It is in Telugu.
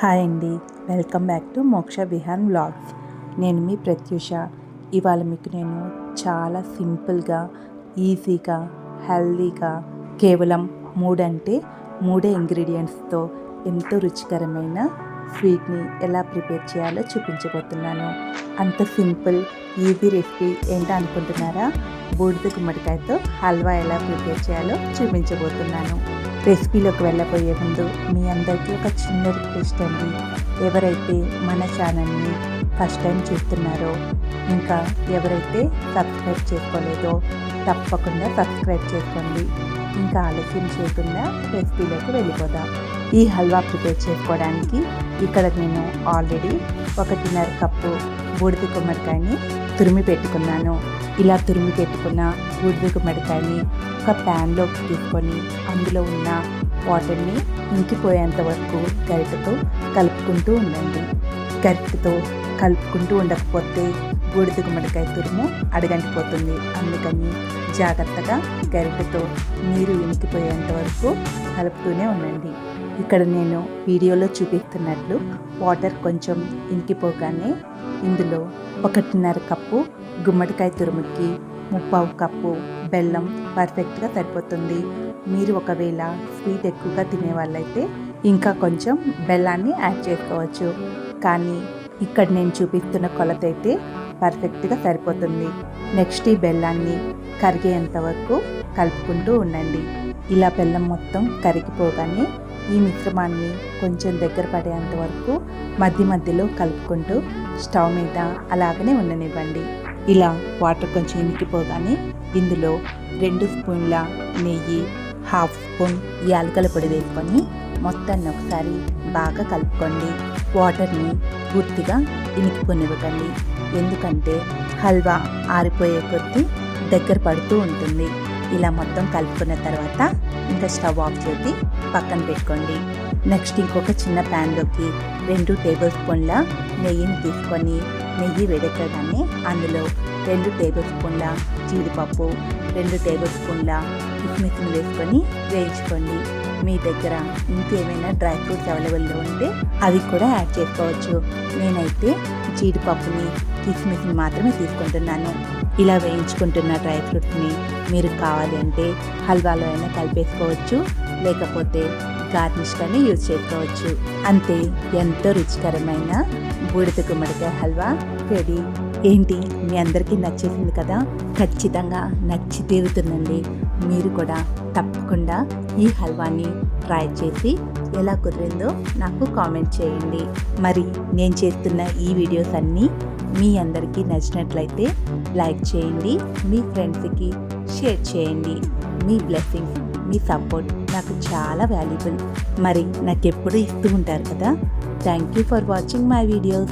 హాయ్ అండి. Welcome back to Moksha Bihan blogs నేను మీ ప్రత్యూష. ఇవాళ మీకు నేను చాలా సింపుల్గా ఈజీగా హెల్దీగా కేవలం మూడంటే మూడే ఇంగ్రీడియంట్స్తో ఎంతో రుచికరమైన స్వీట్ని ఎలా ప్రిపేర్ చేయాలో చూపించబోతున్నాను. అంత సింపుల్ ఈజీ రెసిపీ ఏంటో అనుకుంటున్నారా? బూడిద గుమ్మడికాయతో హల్వా ఎలా ప్రిపేర్ చేయాలో చూపించబోతున్నాను. రెసిపీలోకి వెళ్ళబోయే ముందు మీ అందరికీ ఒక చిన్న రిక్వెస్ట్ అండి. ఎవరైతే మన ఛానల్ని ఫస్ట్ టైం చూస్తున్నారో ఇంకా ఎవరైతే సబ్స్క్రైబ్ చేసుకోలేదో తప్పకుండా సబ్స్క్రైబ్ చేసుకోండి. ఇంకా ఆలస్యం చేయకుండా రెసిపీలోకి వెళ్ళిపోదాం. ఈ హల్వా ప్రిపేర్ చేసుకోవడానికి ఇక్కడ నేను ఆల్రెడీ ఒకటిన్నర కప్పు బూడిద గుమ్మడికాయని తురిమి పెట్టుకున్నాను. ఇలా తురిమి పెట్టుకున్న బూడిద గుమ్మడికాయని ఒక ప్యాన్లోకి తీసుకొని అందులో ఉన్న వాటర్ని ఇంకిపోయేంత వరకు గరిటతో కలుపుకుంటూ ఉండండి. గరిటతో కలుపుకుంటూ ఉండకపోతే బూడిద గుమ్మడికాయ తురుము అడగంటిపోతుంది. అందుకని జాగ్రత్తగా గరిటతో నీరు ఇంకిపోయేంత వరకు కలుపుతూనే ఉండండి. ఇక్కడ నేను వీడియోలో చూపిస్తున్నట్లు వాటర్ కొంచెం ఇంకిపోగానే ఇందులో ఒకటిన్నర కప్పు గుమ్మడికాయ తురుముకి ముప్పావు కప్పు బెల్లం పర్ఫెక్ట్గా సరిపోతుంది. మీరు ఒకవేళ స్వీట్ ఎక్కువగా తినే వాళ్ళైతే ఇంకా కొంచెం బెల్లాన్ని యాడ్ చేసుకోవచ్చు. కానీ ఇక్కడ నేను చూపిస్తున్న కొలత అయితే పర్ఫెక్ట్గా సరిపోతుంది. నెక్స్ట్ ఈ బెల్లాన్ని కరిగేంత వరకు కలుపుకుంటూ ఉండండి. ఇలా బెల్లం మొత్తం కరిగిపోగానే ఈ మిశ్రమాన్ని కొంచెం దగ్గర పడేంత వరకు మధ్య మధ్యలో కలుపుకుంటూ స్టవ్ మీద అలాగనే ఉండనివ్వండి. ఇలా వాటర్ కొంచెం ఇనికిపోగానే ఇందులో రెండు స్పూన్ల నెయ్యి హాఫ్ స్పూన్ యాలకల పొడి వేసుకొని మొత్తాన్ని ఒకసారి బాగా కలుపుకోండి. వాటర్ని పూర్తిగా ఇనికిపోనివ్వకండి. ఎందుకంటే హల్వా ఆరిపోయే కొద్దీ దగ్గర పడుతూ ఉంటుంది. ఇలా మొత్తం కలుపుకున్న తర్వాత ఇంకా స్టవ్ ఆఫ్ చేసి పక్కన పెట్టుకోండి. నెక్స్ట్ ఇంకొక చిన్న ప్యాన్లోకి రెండు టేబుల్ స్పూన్ల నెయ్యిని తీసుకొని నెయ్యి వేడెక్కగానే అందులో రెండు టేబుల్ స్పూన్ల జీడిపప్పు రెండు టేబుల్ స్పూన్ల కిస్మిస్ని వేసుకొని వేయించుకోండి. మీ దగ్గర ఇంకేమైనా డ్రై ఫ్రూట్స్ అవైలబుల్లో ఉంటే అవి కూడా యాడ్ చేసుకోవచ్చు. నేనైతే జీడిపప్పుని కిస్మిస్ని మాత్రమే తీసుకుంటున్నాను. ఇలా వేయించుకుంటున్న డ్రై ఫ్రూట్స్ని మీరు కావాలి అంటే హల్వాలో అయినా కలిపేసుకోవచ్చు. లేకపోతే గార్నిష్గానే యూజ్ చేసుకోవచ్చు. అంతే ఎంతో రుచికరమైన బూడిద గుమ్మడికాయ హల్వా రెడీ. ఏంటి? మీ అందరికీ నచ్చేసింది కదా? ఖచ్చితంగా నచ్చి తీరుతుందండి. మీరు కూడా తప్పకుండా ఈ హల్వాని ట్రై చేసి ఎలా కుదిరిందో నాకు కామెంట్ చేయండి. మరి నేను చేస్తున్న ఈ వీడియోస్ అన్నీ మీ అందరికీ నచ్చినట్లయితే లైక్ చేయండి మీ ఫ్రెండ్స్కి షేర్ చేయండి. మీ బ్లెస్సింగ్స్ మీ సపోర్ట్ నాకు చాలా వాల్యుబుల్. మరి నాకు ఎప్పుడు ఇస్తూ ఉంటారు కదా? Thank you for watching my videos.